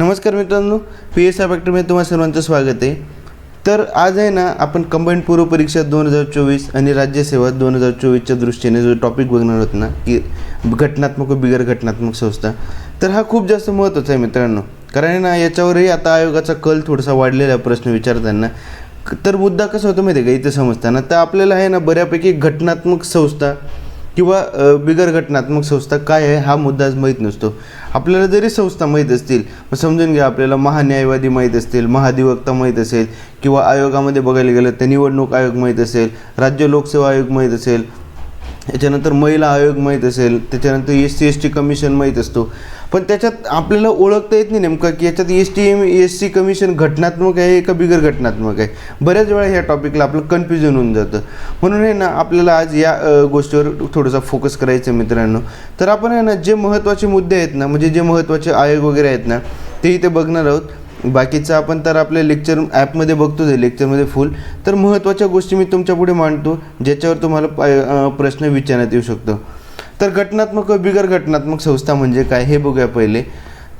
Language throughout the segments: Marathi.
नमस्कार मित्रांनो पी एस आय फॅक्टरीमध्ये तुम्हाला सर्वांचं स्वागत आहे. तर आज आहे ना आपण कंबाईंड पूर्व परीक्षा दोन हजार चोवीस आणि राज्यसेवा दोन हजार चोवीसच्या दृष्टीने जो टॉपिक बघणार होत ना की घटनात्मक व बिगर घटनात्मक संस्था तर हा खूप जास्त महत्त्वाचा आहे मित्रांनो. कारण आहे ना याच्यावरही आता आयोगाचा कल थोडासा वाढलेला आहे प्रश्न विचारताना. तर मुद्दा कसा होतो माहिती आहे का? इथं समजताना. तर आपल्याला आहे ना बऱ्यापैकी घटनात्मक संस्था किंवा बिगर घटनात्मक संस्था काय आहे हा मुद्दा आज माहीत नसतो. आपल्याला जरी संस्था माहीत असतील मग समजून घ्या आपल्याला महान्यायवादी माहीत असतील महाधिवक्ता माहीत असेल किंवा आयोगामध्ये बघायला गेलं तर निवडणूक आयोग माहीत असेल राज्य लोकसेवा आयोग माहीत असेल त्याच्यानंतर महिला आयोग माहीत असेल त्याच्यानंतर S C S T commission माहीत असतो. पण त्याच्यात आपल्याला ओळखता येत नाही नेमकं की याच्यात S T M S C commission घटनात्मक आहे का बिगर घटनात्मक आहे? बऱ्याच वेळा ह्या टॉपिकला आपलं कन्फ्युजन होऊन जातं. म्हणून आहे ना आपल्याला आज या गोष्टीवर थोडासा फोकस करायचं आहे मित्रांनो. तर आपण आहे ना जे महत्त्वाचे मुद्दे आहेत ना म्हणजे जे महत्त्वाचे आयोग वगैरे आहेत ना ते इथे बघणार आहोत. बाकीचं आपण तर आपल्या लेक्चर ॲपमध्ये बघतोच आहे लेक्चरमध्ये फुल तर महत्त्वाच्या गोष्टी मी तुमच्यापुढे मांडतो ज्याच्यावर तुम्हाला पाय- प्रश्न विचारण्यात येऊ शकतो. तर घटनात्मक व बिगर घटनात्मक संस्था म्हणजे काय हे बघूया पहिले.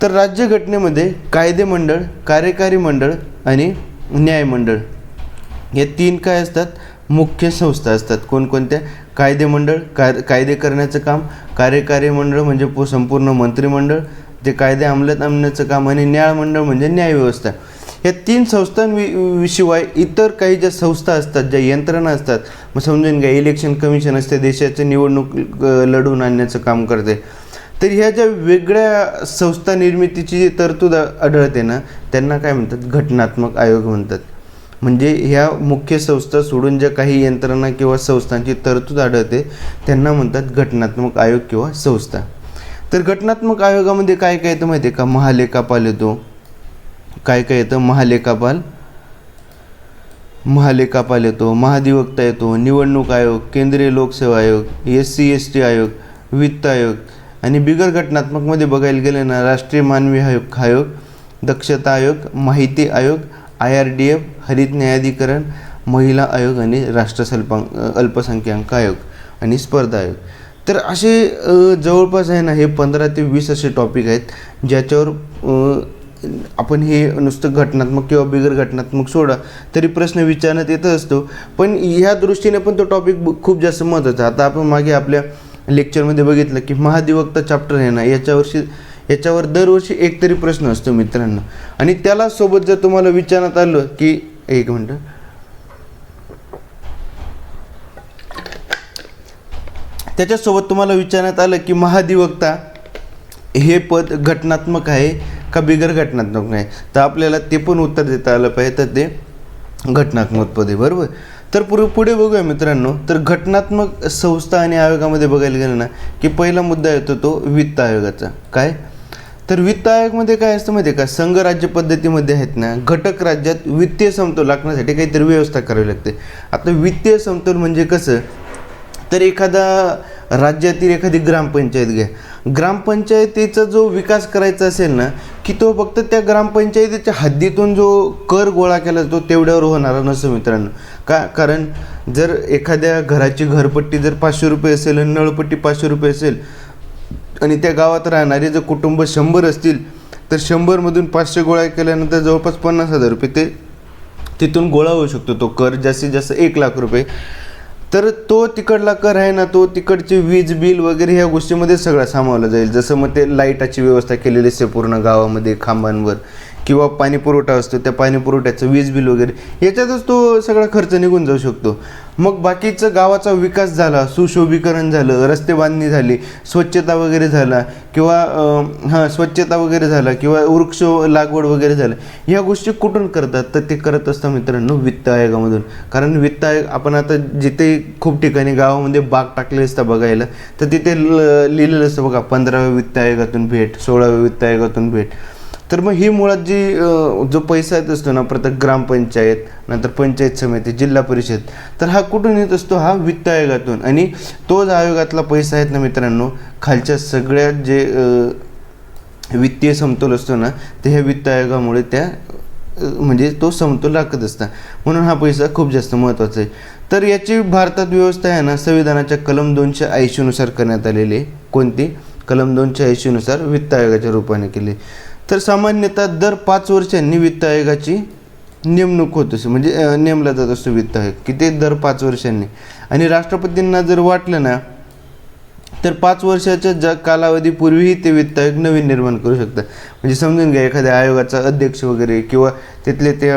तर राज्यघटनेमध्ये कायदे मंडळ कार्यकारी मंडळ आणि न्यायमंडळ हे तीन काय असतात? मुख्य संस्था असतात. कोणकोणत्या? कायदे मंडळ काय कायदे करण्याचं काम कार्यकारी मंडळ म्हणजे संपूर्ण मंत्रिमंडळ ते कायदे अंमलात आणण्याचं काम आणि न्यायमंडळ म्हणजे न्यायव्यवस्था या तीन संस्थांविशिवाय इतर काही ज्या संस्था असतात ज्या यंत्रणा असतात मग समजून घ्या इलेक्शन कमिशन असते देशाचे निवडणूक लढवून आणण्याचं काम करते. तर ह्या ज्या वेगळ्या संस्था निर्मितीची जी तरतूद आढळते ना त्यांना काय म्हणतात? घटनात्मक आयोग म्हणतात. म्हणजे ह्या मुख्य संस्था सोडून ज्या काही यंत्रणा किंवा संस्थांची तरतूद आढळते त्यांना म्हणतात घटनात्मक आयोग किंवा संस्था. तर घटनात्मक आयोगामध्ये काय काय येतं माहिती आहे का? महालेखापाल येतो. काय काय येतं? महालेखापाल. महालेखापाल येतो. महाधिवक्ता येतो. निवडणूक आयोग केंद्रीय लोकसेवा आयोग एस सी एस टी आयोग वित्त आयोग. आणि बिगर घटनात्मकमध्ये बघायला गेलं ना राष्ट्रीय मानवी आयोग आयोग दक्षता आयोग माहिती आयोग आय आर डी एफ हरित न्यायाधिकरण महिला आयोग आणि राष्ट्रसल्पां अल्पसंख्याक आयोग आणि स्पर्धा आयोग. तर असे जवळपास आहे ना हे पंधरा ते वीस असे टॉपिक आहेत ज्याच्यावर आपण हे नुसतं घटनात्मक किंवा बिगर घटनात्मक सोडा तरी प्रश्न विचारण्यात येत असतो. पण ह्या दृष्टीने पण तो टॉपिक खूप जास्त महत्त्वाचा आता आपण मागे आपल्या लेक्चरमध्ये बघितलं की महाधिवक्ता चॅप्टर आहे ना याच्यावर्षी याच्यावर दरवर्षी एक तरी प्रश्न असतो मित्रांनो. आणि त्याला सोबत जर तुम्हाला विचारण्यात आलं की एक मिनटं. त्याच्यासोबत तुम्हाला विचारण्यात आलं की महाधिवक्ता हे पद घटनात्मक आहे का बिगर घटनात्मक नाही? तर आपल्याला ते पण उत्तर देता आलं पाहिजे. तर ते घटनात्मक पद आहे बरोबर? तर पुढे पुढे बघूया मित्रांनो. तर घटनात्मक संस्था आणि आयोगामध्ये बघायला गेलं ना की पहिला मुद्दा येतो तो वित्त आयोगाचा. काय? तर वित्त आयोगमध्ये काय असतं माहिती आहे का? संघ राज्य पद्धतीमध्ये आहेत ना घटक राज्यात वित्तीय समतोल राखण्यासाठी काहीतरी व्यवस्था करावी लागते. आता वित्तीय समतोल म्हणजे कसं? तर एखादा राज्यातील एखादी ग्रामपंचायत घ्या. ग्रामपंचायतीचा जो विकास करायचा असेल ना की तो फक्त त्या ग्रामपंचायतीच्या हद्दीतून जो कर गोळा केला जातो तेवढ्यावर होणारा नसतो मित्रांनो. का कारण जर एखाद्या घराची घरपट्टी जर पाचशे रुपये असेल आणि नळपट्टी पाचशे रुपये असेल आणि त्या गावात राहणारे जर कुटुंब शंभर असतील तर शंभरमधून पाचशे गोळा केल्यानंतर जवळपास पन्नास हजार रुपये ते तिथून गोळा होऊ शकतो. तो कर जास्तीत जास्त एक लाख रुपये. तर तो तिकडला कर आहे ना तो तिकडचे वीज बिल वगैरे ह्या गोष्टीमध्ये सगळा सामावला जाईल. जसं मग ते लाईटाची व्यवस्था केलेली असते पूर्ण गावामध्ये खांबांवर. किंवा पाणी पुरवठा असतो त्या पाणी पुरवठ्याचं वीज बिल वगैरे याच्यातच तो सगळा खर्च निघून जाऊ शकतो. मग बाकीचं गावाचा विकास झाला सुशोभीकरण झालं रस्ते बांधणी झाली स्वच्छता वगैरे झाला किंवा हां स्वच्छता वगैरे झाला किंवा वृक्ष लागवड वगैरे झालं ह्या गोष्टी कुठून करतात? तर ते करत असतात मित्रांनो वित्त आयोगामधून. कारण वित्त आयोग आपण आता जिथे खूप ठिकाणी गावामध्ये बाग टाकले असतात बघायला तर तिथे ल- लिहिलेलं असतं बघा पंधराव्या वित्त आयोगातून भेट सोळाव्या वित्त आयोगातून भेट. तर मग ही मुळात जी जो पैसा येत असतो ना प्रत्येक ग्रामपंचायत नंतर पंचायत समिती जिल्हा परिषद तर हा कुठून येत असतो? हा वित्त आयोगातून. आणि तोच आयोगातला पैसा आहेत ना मित्रांनो खालच्या सगळ्या जे वित्तीय समतोल असतो ना ते ह्या वित्त आयोगामुळे त्या म्हणजे तो समतोल राखत असता. म्हणून हा पैसा खूप जास्त महत्त्वाचा आहे. तर याची भारतात व्यवस्था आहे ना संविधानाच्या कलम दोनशे ऐंशीनुसार करण्यात आलेली आहे. कोणती? कलम दोनशे ऐंशीनुसार वित्त आयोगाच्या रूपाने केली. तर सामान्यतः दर पाच वर्षांनी वित्त आयोगाची नेमणूक होत असते म्हणजे नेमला जात असतो वित्त आयोग किती दर पाच वर्षांनी. आणि राष्ट्रपतींना जर वाटलं ना तर पाच वर्षाच्या ज कालावधीपूर्वीही ते वित्त आयोग नवीन निर्माण करू शकतात. म्हणजे समजून घ्या एखाद्या आयोगाचा अध्यक्ष वगैरे किंवा तिथले ते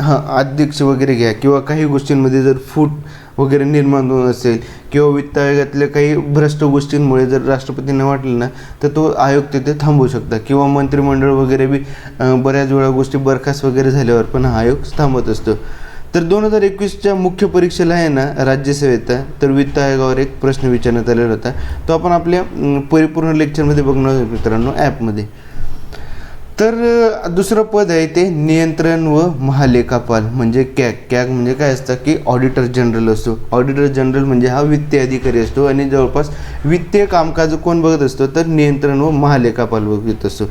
हां अध्यक्ष वगैरे घ्या किंवा काही गोष्टींमध्ये जर फूट वगैरे निर्माण होऊन असेल किंवा वित्त आयोगातल्या काही भ्रष्ट गोष्टींमुळे जर राष्ट्रपतींना वाटलं ना तर तो आयोग तिथे थांबवू शकता. किंवा मंत्रिमंडळ वगैरे बी बऱ्याच वेळा गोष्टी बरखास्त वगैरे झाल्यावर पण हा आयोग थांबत असतो. तर दोन हजार एकवीसच्या मुख्य परीक्षेला आहे ना राज्यसेवेचा तर वित्त आयोगावर एक प्रश्न विचारण्यात आलेला होता. तो आपण आपल्या परिपूर्ण लेक्चरमध्ये बघणार मित्रांनो ॲपमध्ये. तर दुसरं पद आहे ते नियंत्रण व महालेखापाल. म्हणजे कॅग. कॅग म्हणजे काय असतं की ऑडिटर जनरल असतो. ऑडिटर जनरल म्हणजे हा वित्तीय अधिकारी असतो आणि जवळपास वित्तीय कामकाज कोण बघत असतो तर नियंत्रण व महालेखापाल बघत असतो.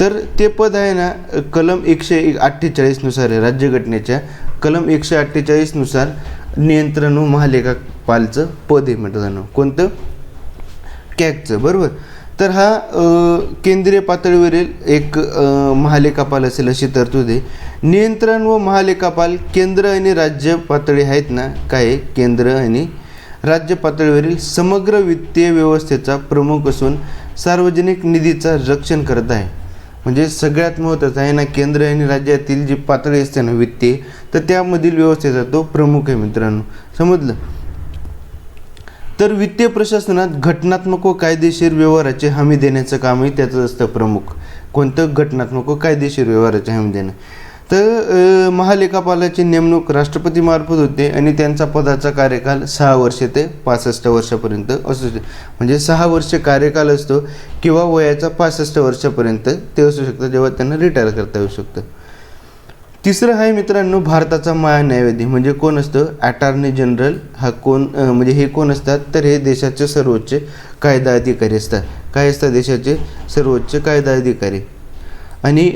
तर ते पद आहे ना कलम एकशे एक अठ्ठेचाळीसनुसार आहे राज्यघटनेच्या. कलम एकशे अठ्ठेचाळीसनुसार नियंत्रण व महालेखापालचं पद आहे म्हटलं जाणं. कोणतं? कॅगचं. बरोबर? तर हा केंद्रीय पातळीवरील एक महालेखापाल असेल अशी तरतूद आहे. नियंत्रण व महालेखापाल केंद्र आणि राज्य पातळी आहेत ना काय केंद्र आणि राज्य पातळीवरील समग्र वित्तीय व्यवस्थेचा प्रमुख असून सार्वजनिक निधीचा रक्षण करत आहे. म्हणजे सगळ्यात महत्त्वाचं आहे ना केंद्र आणि राज्यातील जी पातळी असते ना वित्तीय तर त्यामधील व्यवस्थेचा तो प्रमुख आहे मित्रांनो. समजलं? तर वित्तीय प्रशासनात घटनात्मक व कायदेशीर व्यवहाराची हमी देण्याचं कामही त्याचं असतं प्रमुख. कोणतं घटनात्मक व कायदेशीर व्यवहाराची हमी देणं? तर महालेखापालाची नेमणूक राष्ट्रपतीमार्फत होते आणि त्यांचा पदाचा कार्यकाल सहा वर्षे ते पासष्ट वर्षापर्यंत असू शकते. म्हणजे सहा वर्ष कार्यकाल असतो किंवा वयाचा पासष्ट वर्षापर्यंत ते असू शकतं जेव्हा त्यांना रिटायर करता येऊ शकतं. तिसरं आहे मित्रांनो भारताचा महान्यायवादी म्हणजे कोण असतं? अटॉर्नी जनरल हा कोण म्हणजे हे कोण असतात? तर हे देशाचे सर्वोच्च कायदा अधिकारी असतात. काय असतात देशाचे? सर्वोच्च कायदा अधिकारी आणि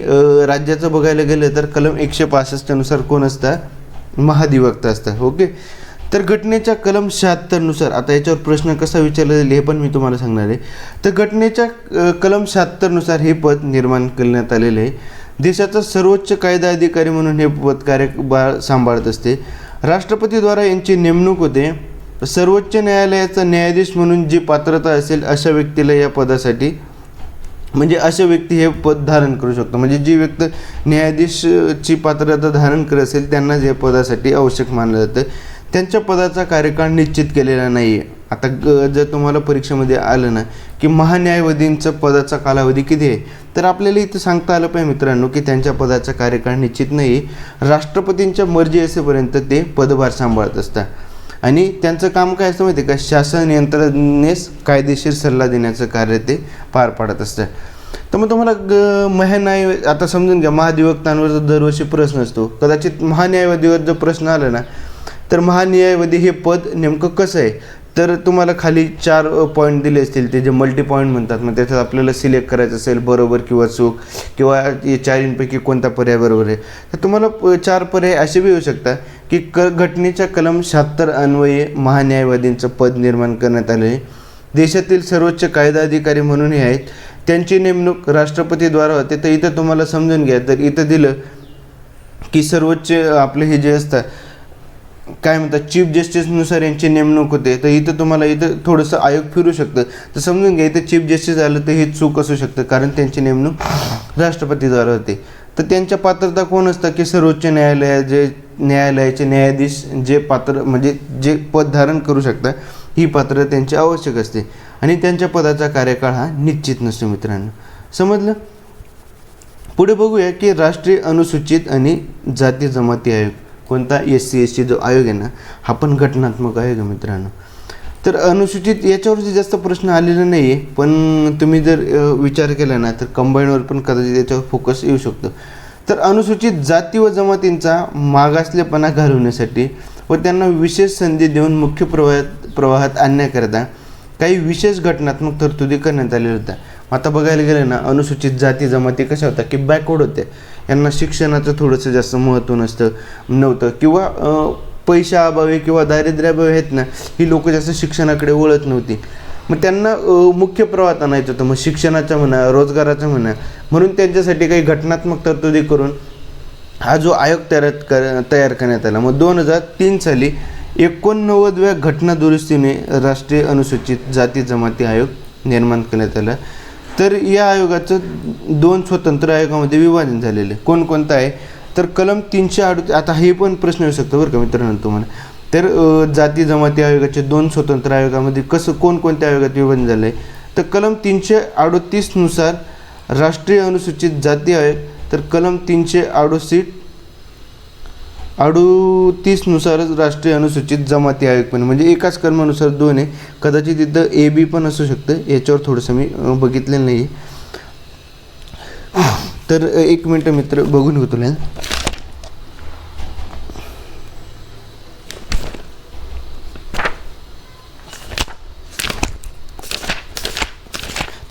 राज्याचं बघायला गेलं तर कलम एकशे पासष्टनुसार कोण असतात? महाधिवक्ता असतात. ओके? तर घटनेच्या कलम शहात्तरनुसार आता याच्यावर प्रश्न कसा विचारला जाईल हे पण मी तुम्हाला सांगणार आहे. तर घटनेच्या कलम शहात्तरनुसार हे पद निर्माण करण्यात आलेलं आहे. देशाचा सर्वोच्च कायदा अधिकारी म्हणून हे पद कार्यभार सांभाळत असते. राष्ट्रपतीद्वारा यांची नेमणूक होते. सर्वोच्च न्यायालयाचा न्यायाधीश म्हणून जी पात्रता असेल अशा व्यक्तीला या पदासाठी म्हणजे अशा व्यक्ती हे पद धारण करू शकतो. म्हणजे जी व्यक्ती न्यायाधीशची पात्रता धारण करत असेल त्यांनाच या पदासाठी आवश्यक मानलं जातं. त्यांच्या पदाचा कार्यकाळ निश्चित केलेला नाही आहे आता ग जर तुम्हाला परीक्षेमध्ये आलं ना की महान्यायवादींचं पदाचा कालावधी किती आहे? तर आपल्याला इथं सांगता आलं पाहिजे मित्रांनो की त्यांच्या पदाचा कार्यकाळ निश्चित नाही. आहे राष्ट्रपतींच्या मर्जी असेपर्यंत ते पदभार सांभाळत असतात. आणि त्यांचं काम काय असतं माहिती आहे का? शासन यंत्रणेस कायदेशीर सल्ला देण्याचं कार्य ते पार पाडत असतं. तर मग तुम्हाला ग महान्याय आता समजून घ्या महाधिवक्तांवर जर दरवर्षी प्रश्न असतो कदाचित महान्यायवादीवर जर प्रश्न आला ना तर महान्यायवादी हे पद नेमकं कसं आहे? तर तुम्हाला खाली चार पॉईंट दिले असतील. ते जे मल्टी पॉईंट म्हणतात मग त्याच्यात आपल्याला सिलेक्ट करायचं असेल बरोबर किंवा चूक किंवा या चारींपैकी कोणता पर्याय बरोबर आहे. तर तुम्हाला प- चार पर्याय असे बी येऊ शकतात की क घटनेच्या कलम शहात्तर अन्वये महान्यायवादींचं पद निर्माण करण्यात आलं आहे देशातील सर्वोच्च कायदा अधिकारी म्हणून हे आहेत. त्यांची नेमणूक राष्ट्रपतीद्वारा होते. तर इथं तुम्हाला समजून घ्या. तर इथं दिलं की सर्वोच्च आपले हे जे असतात काय म्हणतात चीफ जस्टिसनुसार यांची नेमणूक होते. तर इथं तुम्हाला इथं थोडंसं आयोग फिरू शकतं. तर समजून घ्या इथं चीफ जस्टिस आलं तर हे चूक असू शकतं कारण त्यांची नेमणूक राष्ट्रपतीद्वारे होते. तर त्यांच्या पात्रता कोण असतं? की सर्वोच्च न्यायालय जे न्यायालयाचे न्यायाधीश जे पात्र म्हणजे जे पद धारण करू शकतात ही पात्र त्यांची आवश्यक असते. आणि त्यांच्या पदाचा कार्यकाळ हा निश्चित नसतो मित्रांनो. समजलं? पुढे बघूया की राष्ट्रीय अनुसूचित आणि जाती जमाती आयोग. कोणता एस सी एस टी जो आयोग आहे ना हा पण घटनात्मक आयोग आहे मित्रांनो. तर अनुसूचित याच्यावरती जास्त प्रश्न आलेला नाही आहे पण तुम्ही जर विचार केला ना तर कंबाईनवर पण कदाचित याच्यावर फोकस येऊ शकतो. तर अनुसूचित जाती व जमातींचा मागासलेपणा घालवण्यासाठी व त्यांना विशेष संधी देऊन मुख्य प्रवाहात प्रवाहात आणण्याकरता काही विशेष घटनात्मक तरतुदी करण्यात आलेल्या होत्या. आता बघायला गेलं ना अनुसूचित जाती जमाती कशा होत्या की बॅकवर्ड होत्या यांना शिक्षणाचं थोडंसं जास्त महत्त्व नसतं नव्हतं. किंवा पैशाअभावी किंवा दारिद्र्याभावी आहेत ना ही लोक जास्त शिक्षणाकडे वळत नव्हती. मग त्यांना मुख्य प्रवाहात आणायचं होतं. मग शिक्षणाचं म्हणा रोजगाराचं म्हणा. म्हणून त्यांच्यासाठी काही घटनात्मक तरतुदी करून हा जो आयोग तयार कर तयार करण्यात आला. मग दोन हजार तीन साली एकोणनव्वदव्या घटना दुरुस्तीने राष्ट्रीय अनुसूचित जाती जमाती आयोग निर्माण करण्यात आला. तर या आयोगाचं दोन स्वतंत्र आयोगामध्ये विभाजन झालेलं आहे. कोणकोणतं आहे? तर कलम तीनशे अडू आता हे पण प्रश्न येऊ शकतो बरं का मित्रांनो तुम्हाला. तर जाती जमाती आयोगाचे दोन स्वतंत्र आयोगामध्ये कसं कोणकोणत्या आयोगात विभाजन झालं आहे तर कलम तीनशे अडोतीसनुसार राष्ट्रीय अनुसूचित जाती आयोग तर कलम तीनशे अडोसीट अडुतीसनुसारच राष्ट्रीय अनुसूचित जमाती आयोग पण म्हणजे एकाच कलमानुसार दोन आहे. कदाचित इथं ए बी पण असू शकतं. याच्यावर थोडंसं मी बघितलेलं नाही तर एक मिनटं मित्र बघून घेतो तुला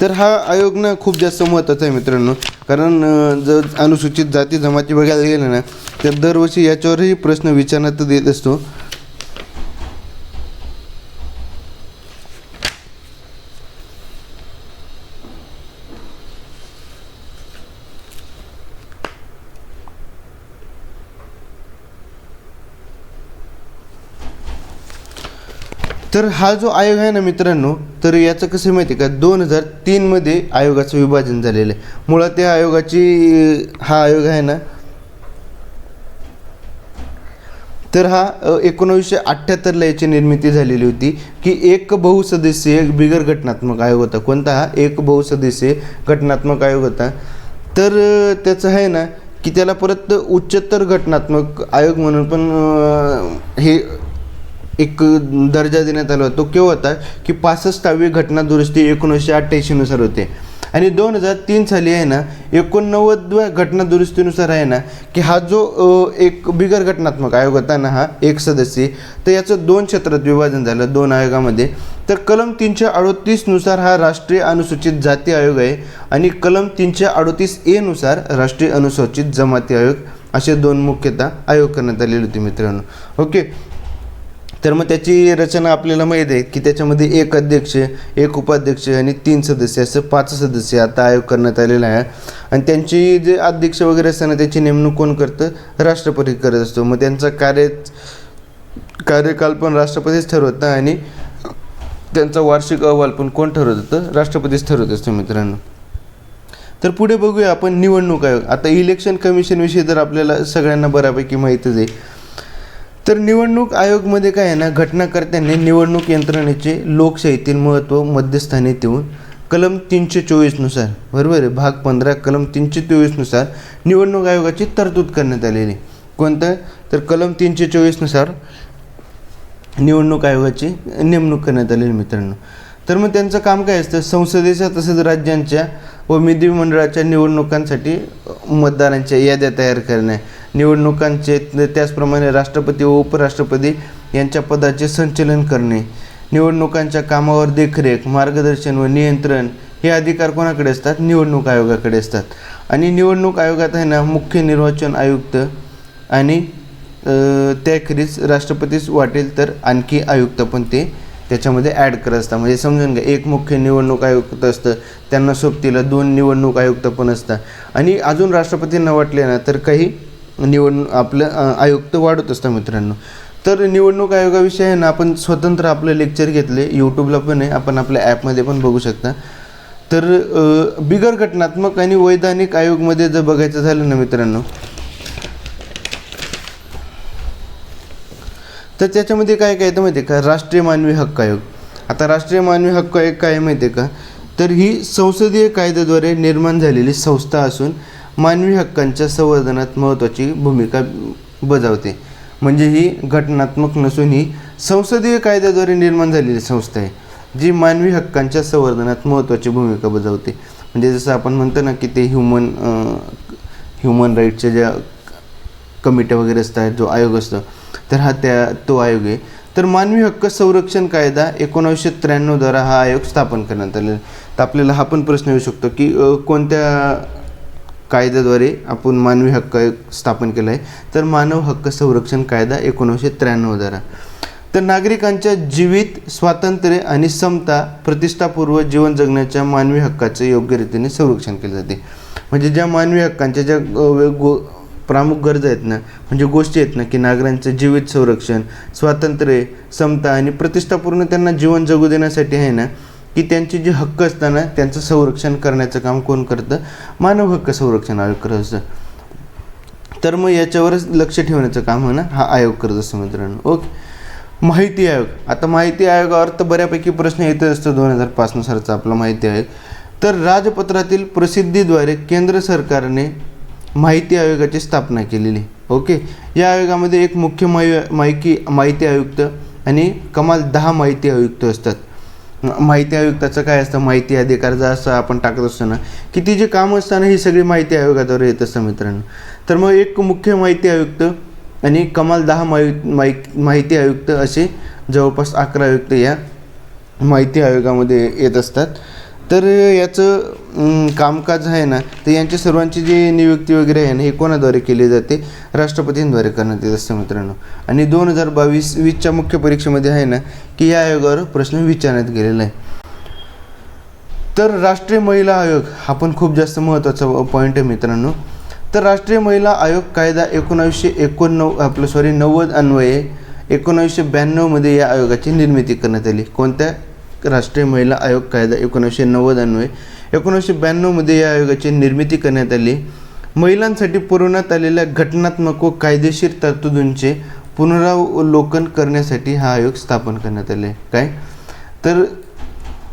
तर हा आयोग ना खूप जास्त महत्त्वाचा आहे मित्रांनो. कारण जर अनुसूचित जाती जमाती बघायला गेलं ना तर दरवर्षी याच्यावरही प्रश्न विचारण्यात देत असतो. तर हा जो आयोग आहे ना मित्रांनो तर याचं कसं माहिती आहे का? दोन हजार तीनमध्ये आयोगाचं विभाजन झालेलं आहे. मुळात त्या आयोगाची हा आयोग आहे ना तर हा एकोणावीसशे अठ्ठ्याहत्तरला याची निर्मिती झालेली होती की एक बहुसदस्यीय बिगर घटनात्मक आयोग होता. कोणता हा? एक बहुसदस्यीय घटनात्मक आयोग होता. तर त्याचं आहे ना की त्याला परत उच्चतर घटनात्मक आयोग म्हणून पण हे एक दर्जा देण्यात आला होता. तो केव्हा होता? की पासष्टावी घटना दुरुस्ती एकोणीसशे अठ्ठ्याऐंशीनुसार होते. आणि दोन हजार तीन साली आहे ना एकोणनव्वदव्या घटना दुरुस्तीनुसार आहे ना की हा जो एक बिगर घटनात्मक आयोग होता ना हा एक सदस्य तर याचं दोन क्षेत्रात विभाजन झालं दोन आयोगामध्ये. तर कलम तीनशे अडोतीसनुसार हा राष्ट्रीय अनुसूचित जाती आयोग आहे आणि कलम तीनशे अडोतीस एनुसार राष्ट्रीय अनुसूचित जमाती आयोग असे दोन मुख्यतः आयोग करण्यात आलेले होते मित्रांनो. ओके? तर मग त्याची रचना आपल्याला माहीत आहे की त्याच्यामध्ये एक अध्यक्ष एक उपाध्यक्ष आणि तीन सदस्य. असं पाच सदस्य आता आयोग करण्यात आलेला आहे. आणि त्यांची जे अध्यक्ष वगैरे असताना त्याची नेमणूक कोण करतं? राष्ट्रपती करत असतो. मग त्यांचा कार्य कार्यकाल पण राष्ट्रपतीच ठरवतं आणि त्यांचा वार्षिक अहवाल पण कोण ठरवत होतं? राष्ट्रपतीच ठरवत असतो मित्रांनो. तर पुढे बघूया आपण निवडणूक आयोग. आता इलेक्शन कमिशनविषयी तर आपल्याला सगळ्यांना बऱ्यापैकी माहीतच आहे. तर निवडणूक आयोगमध्ये काय आहे ना घटनाकर्त्यांनी निवडणूक यंत्रणेचे लोकशाहीतील महत्त्व मध्यस्थानी ठेवून कलम तीनशे चोवीसनुसार बरोबर आहे? भाग पंधरा कलम तीनशे चोवीसनुसार निवडणूक आयोगाची तरतूद करण्यात आलेली. कोणतं? तर कलम तीनशे चोवीसनुसार निवडणूक आयोगाची नेमणूक करण्यात आलेली मित्रांनो. तर मग त्यांचं काम काय असतं? संसदेच्या तसेच राज्यांच्या व विधिमंडळाच्या निवडणुकांसाठी मतदारांच्या याद्या तयार करणे. निवडणुकांचे त्याचप्रमाणे राष्ट्रपती व उपराष्ट्रपती यांच्या पदाचे संचलन करणे निवडणुकांच्या कामावर देखरेख मार्गदर्शन व नियंत्रण हे अधिकार कोणाकडे असतात? निवडणूक आयोगाकडे असतात. आणि निवडणूक आयोगात आहे ना मुख्य निर्वाचन आयुक्त आणि त्याखेरीज राष्ट्रपतीच वाटेल तर आणखी आयुक्त पण ते त्याच्यामध्ये ॲड करत असतात. म्हणजे समजून घ्या एक मुख्य निवडणूक आयुक्त असतं त्यांना सोबतीला दोन निवडणूक आयुक्त पण असतात. आणि अजून राष्ट्रपतींना वाटले ना तर काही निवडणूक आपलं आयुक्त वाढत असतं मित्रांनो. तर निवडणूक आयोगाविषयी आहे ना आपण स्वतंत्र आपलं लेक्चर घेतले. यूट्यूबला पण आहे. आपण आपल्या ॲपमध्ये पण बघू शकता. तर बिगर घटनात्मक आणि वैधानिक आयोगमध्ये जर बघायचं झालं ना मित्रांनो तर त्याच्यामध्ये काय काय येतं माहिती आहे का? राष्ट्रीय मानवी हक्क आयोग. आता राष्ट्रीय मानवी हक्क आयोग काय आहे माहिती आहे का? तर ही संसदीय कायद्याद्वारे निर्माण झालेली संस्था असून मानवी हक्कांच्या संवर्धनात महत्त्वाची भूमिका बजावते. म्हणजे ही घटनात्मक नसून ही संसदीय कायद्याद्वारे निर्माण झालेली संस्था आहे जी मानवी हक्कांच्या संवर्धनात महत्त्वाची भूमिका बजावते. म्हणजे जसं आपण म्हणतो ना की ते ह्युमन ह्युमन राईटच्या ज्या कमिट्या वगैरे असतात जो आयोग असतो तर हा त्या तो आयोग आहे. तर मानवी हक्क संरक्षण कायदा एकोणावीसशे त्र्याण्णवद्वारा हा आयोग स्थापन करण्यात आलेला आहे. तर आपल्याला हा पण प्रश्न येऊ शकतो की कोणत्या कायद्याद्वारे आपण मानवी हक्क स्थापन केला आहे. तर मानव हक्क संरक्षण कायदा एकोणीसशे त्र्याण्णवद्वारा तर नागरिकांच्या जीवित स्वातंत्र्य आणि समता प्रतिष्ठापूर्व जीवन जगण्याच्या मानवी हक्काचे योग्य रीतीने संरक्षण केले जाते. म्हणजे ज्या मानवी हक्कांच्या ज्या गो प्रामुख गरजा आहेत ना म्हणजे गोष्टी आहेत ना की नागरिकांचं जीवित संरक्षण स्वातंत्र्य समता आणि प्रतिष्ठापूर्ण त्यांना जीवन जगू देण्यासाठी आहे ना की त्यांचे जे हक्क असताना त्यांचं संरक्षण करण्याचं काम कोण करतं? मानव हक्क संरक्षण आयोग करत असतं. तर मग याच्यावरच लक्ष ठेवण्याचं काम होणं हा आयोग करत असतो मित्रांनो. ओके. माहिती आयोग. आता माहिती आयोगावर तर बऱ्यापैकी प्रश्न येतच असतो दोन हजार पाचनुसारचा आपला माहिती आयोग. तर राजपत्रातील प्रसिद्धीद्वारे केंद्र सरकारने माहिती आयोगाची स्थापना केलेली. ओके. या आयोगामध्ये एक मुख्य माहिती माहिती आयुक्त आणि कमाल दहा माहिती आयुक्त असतात. माहिती आयुक्ताचं काय असतं? माहिती अधिकार जर असं आपण टाकत असतो ना की ती जी कामं असताना ही सगळी माहिती आयोगाद्वारे येत असतं मित्रांनो तर मग एक मुख्य माहिती आयुक्त आणि कमाल दहा माहि माहि माहिती आयुक्त असे जवळपास अकरा आयुक्त या माहिती आयोगामध्ये येत असतात. तर याचं कामकाज आहे ना तर यांची सर्वांची जी नियुक्ती वगैरे आहे ना हे कोणाद्वारे केली जाते? राष्ट्रपतींद्वारे करण्यात येत असते मित्रांनो. आणि दोन हजार बावीस वीसच्या मुख्य परीक्षेमध्ये आहे ना की या आयोगावर प्रश्न विचारण्यात गेलेला आहे. तर राष्ट्रीय महिला आयोग हा पण खूप जास्त महत्त्वाचा पॉईंट आहे मित्रांनो. तर राष्ट्रीय महिला आयोग कायदा एकोणावीसशे एकोणनव्व आपलं सॉरी नव्वद अन्वये एकोणावीसशे ब्याण्णवमध्ये या आयोगाची निर्मिती करण्यात आली. कोणत्या? राष्ट्रीय महिला आयोग कायदा एकोणीसशे नव्वद अन्वये एकोणीसशे ब्याण्णवमध्ये या आयोगाची निर्मिती करण्यात आली. महिलांसाठी पुरवण्यात आलेल्या घटनात्मक व कायदेशीर तरतुदींचे पुनरावलोकन करण्यासाठी हा आयोग स्थापन करण्यात आले. काय? तर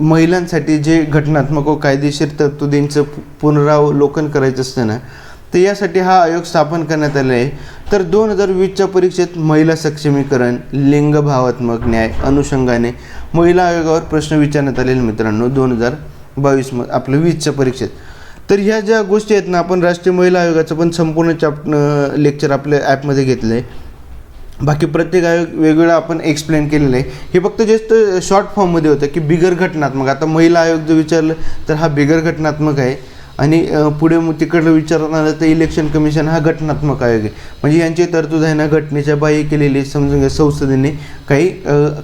महिलांसाठी जे घटनात्मक व कायदेशीर तरतुदींचं पुनरावलोकन करायचं असतं ना तर यासाठी हा आयोग स्थापन करण्यात आला आहे. तर दोन हजार वीसच्या परीक्षेत महिला सक्षमीकरण लिंगभावात्मक न्याय अनुषंगाने महिला आयोगावर प्रश्न विचारण्यात आलेले मित्रांनो दोन हजार बावीस म आपलं वीसच्या परीक्षेत. तर ह्या ज्या गोष्टी आहेत ना आपण राष्ट्रीय महिला आयोगाचं पण संपूर्ण चॅप्ट लेक्चर आपल्या ॲपमध्ये घेतलं आहे बाकी प्रत्येक आयोग वेगवेगळा आपण एक्सप्लेन केलेलं आहे. हे फक्त जस्ट शॉर्ट फॉर्ममध्ये होतं की बिगर घटनात्मक. आता महिला आयोग जर विचारलं तर हा बिगर घटनात्मक आहे. आणि पुढे मग तिकडलं विचारत आलं तर इलेक्शन कमिशन हा घटनात्मक आयोग आहे. म्हणजे यांची तरतूद आहे ना घटनेच्या बाह्य केलेली समजून घ्या संसदेने काही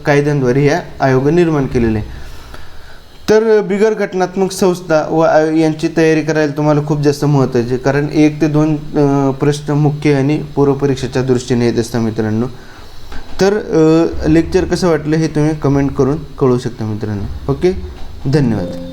कायद्यांद्वारे या आयोग निर्माण केलेले आहे. तर बिगर घटनात्मक संस्था व यांची तयारी करायला तुम्हाला खूप जास्त महत्त्वाचे आहे. कारण एक ते दोन प्रश्न मुख्य आणि पूर्वपरीक्षेच्या दृष्टीने येत असतात मित्रांनो. तर लेक्चर कसं वाटलं हे तुम्ही कमेंट करून कळू शकता मित्रांनो. ओके? धन्यवाद.